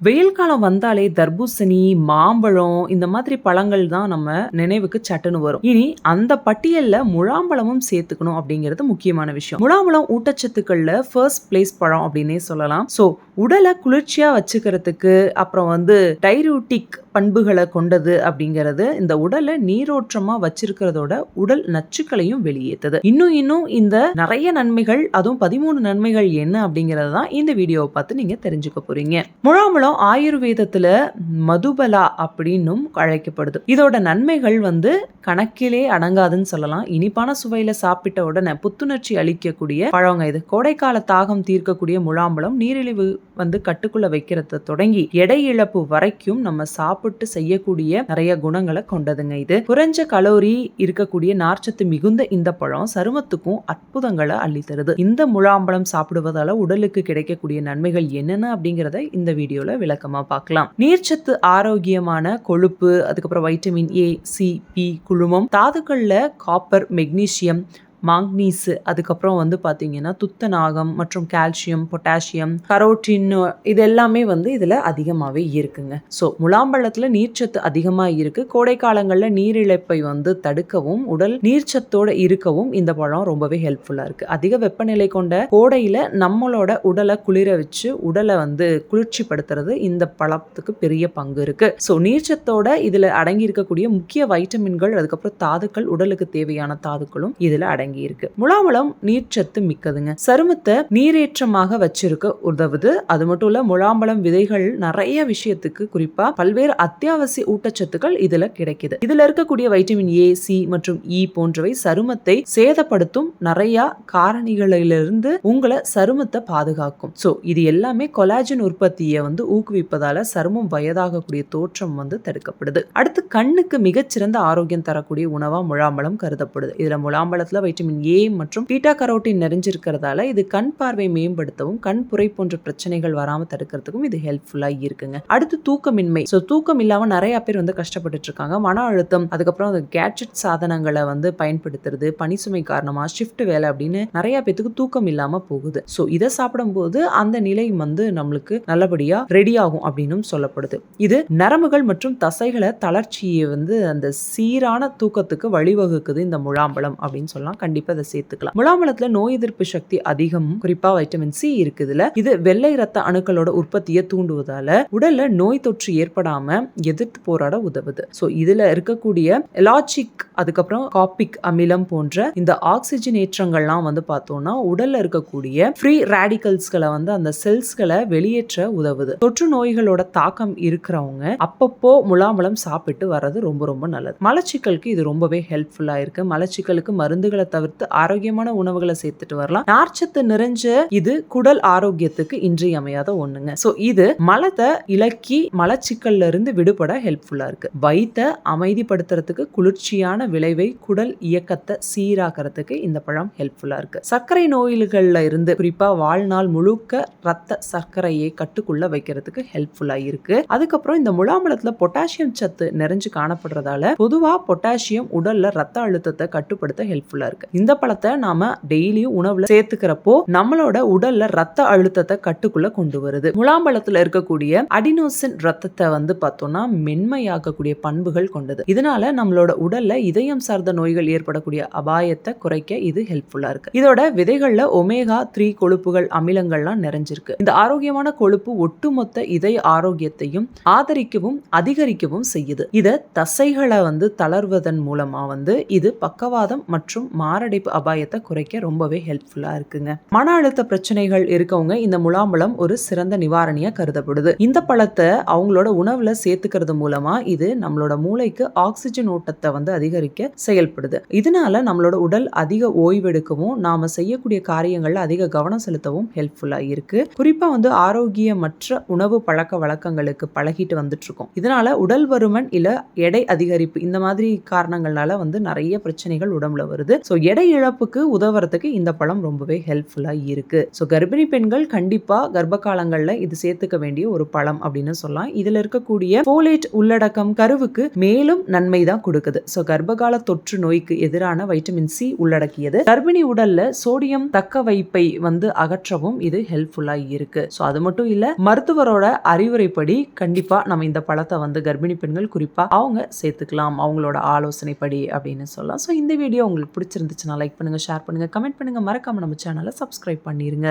வெயில் காலம் வந்தாலே தர்பூசணி மாம்பழம் இந்த மாதிரி பழங்கள் தான் நம்ம நினைவுக்கு சட்டுன்னு வரும். இனி அந்த பட்டியல்ல முழாம்பழமும் சேர்த்துக்கணும் அப்படிங்கிறது முக்கியமான விஷயம். முழாம்பழம் ஊட்டச்சத்துக்கள்ல ஃபர்ஸ்ட் பிளேஸ் பழம் அப்படின்னே சொல்லலாம். ஸோ உடலை குளிர்ச்சியா வச்சுக்கிறதுக்கு அப்புறம் வந்து டைரூட்டிக் பண்புகளை கொண்டது அப்படிங்கிறது இந்த உடலை நீரோற்றமா வச்சிருக்கிறதோட உடல் நச்சுக்களையும் வெளியேற்றுது இன்னும் இன்னும் இந்த நிறைய நன்மைகள் அதுவும் பதிமூணு நன்மைகள் என்ன அப்படிங்கிறது தான் இந்த வீடியோவை பார்த்து நீங்க தெரிஞ்சுக்க போறீங்க. முழாமுழம் ஆயுர்வேதத்துல மதுபலா அப்படின்னும் அழைக்கப்படுது. இதோட நன்மைகள் வந்து கணக்கிலே அடங்காதுன்னு சொல்லலாம். இனிப்பான சுவையில சாப்பிட்ட உடனே புத்துணர்ச்சி அளிக்கக்கூடிய பழங்க இது. கோடைக்கால தாகம் தீர்க்கக்கூடிய முழாம்பழம் நீரிழிவு வந்து கட்டுக்குள்ள வைக்கிறத தொடங்கி எடை இழப்பு வரைக்கும் நம்ம சாப்பிட்டு செய்யக்கூடிய நிறைய குணங்களை கொண்டதுங்க இது. குறைஞ்ச கலோரி இருக்கக்கூடிய நார்ச்சத்து மிகுந்த இந்த பழம் சருமத்துக்கும் அற்புதங்களை அள்ளி தருது. இந்த முழாம்பழம் சாப்பிடுவதால உடலுக்கு கிடைக்கக்கூடிய நன்மைகள் என்னென்ன அப்படிங்கிறத இந்த வீடியோல விளக்கமா பார்க்கலாம். நீர்ச்சத்து ஆரோக்கியமான கொழுப்பு அதுக்கப்புறம் வைட்டமின் ஏ சி பி குழுமம் தாதுக்கள்ல காப்பர் மெக்னீசியம் மாங்னீஸு அதுக்கப்புறம் வந்து பார்த்தீங்கன்னா துத்தநாகம் மற்றும் கால்சியம் பொட்டாசியம் கரோட்டின் இது எல்லாமே வந்து இதில் அதிகமாகவே இருக்குங்க. ஸோ முலாம்பழத்தில் நீர்ச்சத்து அதிகமாக இருக்குது கோடை காலங்களில் நீரிழப்பை வந்து தடுக்கவும் உடல் நீர்ச்சத்தோடு இருக்கவும் இந்த பழம் ரொம்பவே ஹெல்ப்ஃபுல்லாக இருக்குது அதிக வெப்பநிலை கொண்ட கோடையில் நம்மளோட உடலை குளிர வச்சு உடலை வந்து குளிர்ச்சிப்படுத்துறது இந்த பழத்துக்கு பெரிய பங்கு இருக்குது ஸோ நீர்ச்சத்தோட இதில் அடங்கி இருக்கக்கூடிய முக்கிய வைட்டமின்கள் அதுக்கப்புறம் தாதுக்கள் உடலுக்கு தேவையான தாதுக்களும் இதில் அடங்கி அடங்கியிருக்கு முலாம்பழம் நீர்ச்சத்து மிக்கதுங்க. சருமத்தை நீரேற்றமாக வச்சிருக்க உதவுது. அது மட்டும் இல்ல முலாம்பழம் விதைகள் நிறைய விஷயத்துக்கு குறிப்பா பல்வேறு அத்தியாவசிய ஊட்டச்சத்துக்கள் இதுல கிடைக்குது. இதுல இருக்கக்கூடிய வைட்டமின் ஏ சி மற்றும் இ போன்றவை சருமத்தை சேதப்படுத்தும் நிறைய காரணிகளிலிருந்து உங்களை சருமத்தை பாதுகாக்கும். ஸோ இது எல்லாமே கொலாஜின் உற்பத்தியை வந்து ஊக்குவிப்பதால சருமம் வயதாகக்கூடிய தோற்றம் வந்து தடுக்கப்படுது. அடுத்து கண்ணுக்கு மிகச்சிறந்த ஆரோக்கியம் தரக்கூடிய உணவா முழாம்பழம் கருதப்படுது. இதுல முழாம்பழத்துல வைட்டமின் ஏ மற்றும் பீட்டா கரோட்டின் நிறைஞ்சிருக்கிறதால இது கண் பார்வை மேம்படுத்தவும் கண் புரை போன்ற பிரச்சனைகள் வராமல் தடுக்கிறதுக்கும் இது ஹெல்ப்ஃபுல்லாக இருக்குங்க. அடுத்து தூக்கமின்மை. ஸோ தூக்கம் இல்லாமல் நிறைய பேர் வந்து கஷ்டப்பட்டுட்டு இருக்காங்க. மன அழுத்தம் அதுக்கப்புறம் அந்த கேட்ஜெட் சாதனங்களை வந்து பயன்படுத்துறது பனிசுமை காரணமாக ஷிஃப்ட் வேலை அப்படின்னு நிறைய பேத்துக்கு தூக்கம் இல்லாமல் போகுது. ஸோ இதை சாப்பிடும்போது அந்த நிலை வந்து நம்மளுக்கு நல்லபடியாக ரெடி ஆகும் அப்படின்னு சொல்லப்படுது. இது நரம்புகள் மற்றும் தசைகளை தளர்ச்சியை வந்து அந்த சீரான தூக்கத்துக்கு வழிவகுக்குது இந்த முழாம்பழம் அப்படின்னு சொல்லலாம். கண்டிப்பா அதை சேர்த்துக்கலாம். முலாம்பழத்துல நோய் எதிர்ப்பு சக்தி அதிகம் குறிப்பா வைட்டமின் சி இருக்குதுல. இது வெள்ளை ரத்த அணுக்களோட உற்பத்தியை தூண்டுவதால உடல்ல நோய் தொற்று ஏற்படாம எதிர்த்து போராட உதவுது. ஸோ இதுல இருக்கக்கூடிய எலாச்சிக் அதுக்கப்புறம் காப்பிக் அமிலம் போன்ற இந்த ஆக்சிஜன் ஏற்றங்கள்லாம் வந்து பார்த்தோம்னா உடல்ல இருக்கக்கூடிய ஃப்ரீ ரேடிகல்ஸ்களை வந்து அந்த செல்ஸ்களை வெளியேற்ற உதவுது. தொற்று நோய்களோட தாக்கம் இருக்கிறவங்க அப்பப்போ முலாம்பழம் சாப்பிட்டு வர்றது ரொம்ப ரொம்ப நல்லது. மலச்சிக்கலுக்கு இது ரொம்பவே ஹெல்ப்ஃபுல்லா இருக்கு. மலச்சிக்கலுக்கு மருந்துகளை தவிர்த்து ஆரோக்கியமான உணவுகளை சேர்த்துட்டு வரலாம். நார்ச்சத்து நிறைஞ்ச இது குடல் ஆரோக்கியத்துக்கு இன்றியமையாத ஒண்ணுங்க. சோ இது மலத்தை இலக்கி மலச்சிக்கல்ல இருந்து விடுபட ஹெல்ப்ஃபுல்லா இருக்கு. வயிற்ற அமைதிப்படுத்துறதுக்கு குளிர்ச்சியான விளைவை குடல் இயக்கத்தை சீராக்கிறதுக்கு இந்த பழம் ஹெல்ப்ஃபுல்லா இருக்கு. சர்க்கரை நோய்கள்ல இருந்து குறிப்பா வாழ்நாள் முழுக்க ரத்த சர்க்கரையை கட்டுக்குள்ள வைக்கிறதுக்கு ஹெல்ப்ஃபுல்லா இருக்கு. அதுக்கப்புறம் இந்த முலாம்பழத்துல பொட்டாசியம் சத்து நிறைஞ்சு காணப்படுறதால பொதுவா பொட்டாசியம் உடல்ல ரத்த அழுத்தத்தை கட்டுப்படுத்த ஹெல்ப்ஃபுல்லா இருக்கு. இந்த பழத்தை நாம டெய்லியும் உணவுல சேர்த்துக்கிறப்போ நம்மளோட உடல்ல ரத்த அழுத்தத்தை கட்டுக்குள்ள கொண்டு வருது. முலாம்பழத்துல இருக்கக்கூடிய அடினோசின் ரத்தத்தை வந்து பார்த்தோம்னா மென்மையாக்கக்கூடிய பண்புகள் கொண்டது. இதனால நம்மளோட உடல்ல இதயம் சார்ந்த நோய்கள் ஏற்படக்கூடிய அபாயத்தை குறைக்க இது ஹெல்ப்ஃபுல்லா இருக்கு. இதோட விதைகள்ல ஒமேகா த்ரீ கொழுப்புகள் அமிலங்கள்லாம் நிறைஞ்சிருக்கு. இந்த ஆரோக்கியமான கொழுப்பு ஒட்டுமொத்த இதய ஆரோக்கியத்தையும் ஆதரிக்கவும் அதிகரிக்கவும் செய்யுது. இத தசைகளை வந்து தளர்வதன் மூலமா வந்து இது பக்கவாதம் மற்றும் மாரடைப்பு அபாயத்தை குறைக்க ரொம்பவே ஹெல்ப்ஃபுல்லாக இருக்குங்க. மன அழுத்த பிரச்சனைகள் இருக்கவங்க இந்த முலாம்பழம் ஒரு சிறந்த நிவாரணியாக கருதப்படுது. இந்த பழத்தை அவங்களோட உணவில் சேர்த்துக்கிறது மூலமா இது நம்மளோட மூளைக்கு ஆக்சிஜன் ஓட்டத்தை வந்து அதிகரிக்க செயல்படுது. இதனால நம்மளோட உடல் அதிக ஓய்வெடுக்கவும் நாம செய்யக்கூடிய காரியங்கள்ல அதிக கவனம் செலுத்தவும் ஹெல்ப்ஃபுல்லா இருக்கு. குறிப்பா வந்து ஆரோக்கியமற்ற உணவு பழக்க வழக்கங்களுக்கு பழகிட்டு வந்துட்டு இருக்கோம் இதனால உடல் வருமன் இல்ல எடை அதிகரிப்பு இந்த மாதிரி காரணங்கள்னால வந்து நிறைய பிரச்சனைகள் உடம்புல வருது. ஸோ எடை இழப்புக்கு உதவுறதுக்கு இந்த பழம் ரொம்பவே ஹெல்ப்ஃபுல்லா இருக்கு. ஸோ கர்ப்பிணி பெண்கள் கண்டிப்பா கர்ப்ப காலங்களில் இது சேர்த்துக்க வேண்டிய ஒரு பழம் அப்படின்னு சொல்லலாம். இதுல இருக்கக்கூடிய போலேட் உள்ளடக்கம் கருவுக்கு மேலும் நன்மை தான் கொடுக்குது. ஸோ கர்ப்பகால தொற்று நோய்க்கு எதிரான வைட்டமின் சி உள்ளடக்கியது. கர்ப்பிணி உடல்ல சோடியம் தக்க வைப்பை வந்து அகற்றவும் இது ஹெல்ப்ஃபுல்லா இருக்கு. ஸோ அது மட்டும் இல்ல மருத்துவரோட அறிவுரைப்படி கண்டிப்பா நம்ம இந்த பழத்தை வந்து கர்ப்பிணி பெண்கள் குறிப்பா அவங்க சேர்த்துக்கலாம். அவங்களோட ஆலோசனைப்படி அப்படின்னு சொல்லலாம். ஸோ இந்த வீடியோ உங்களுக்கு பிடிச்சிருந்துச்சுன்னா லைக் பண்ணுங்கள் ஷேர் பண்ணுங்கள் கமெண்ட் பண்ணுங்கள் மறக்காமல் நம்ம சேனலை சப்ஸ்கிரைப் பண்ணிருங்க.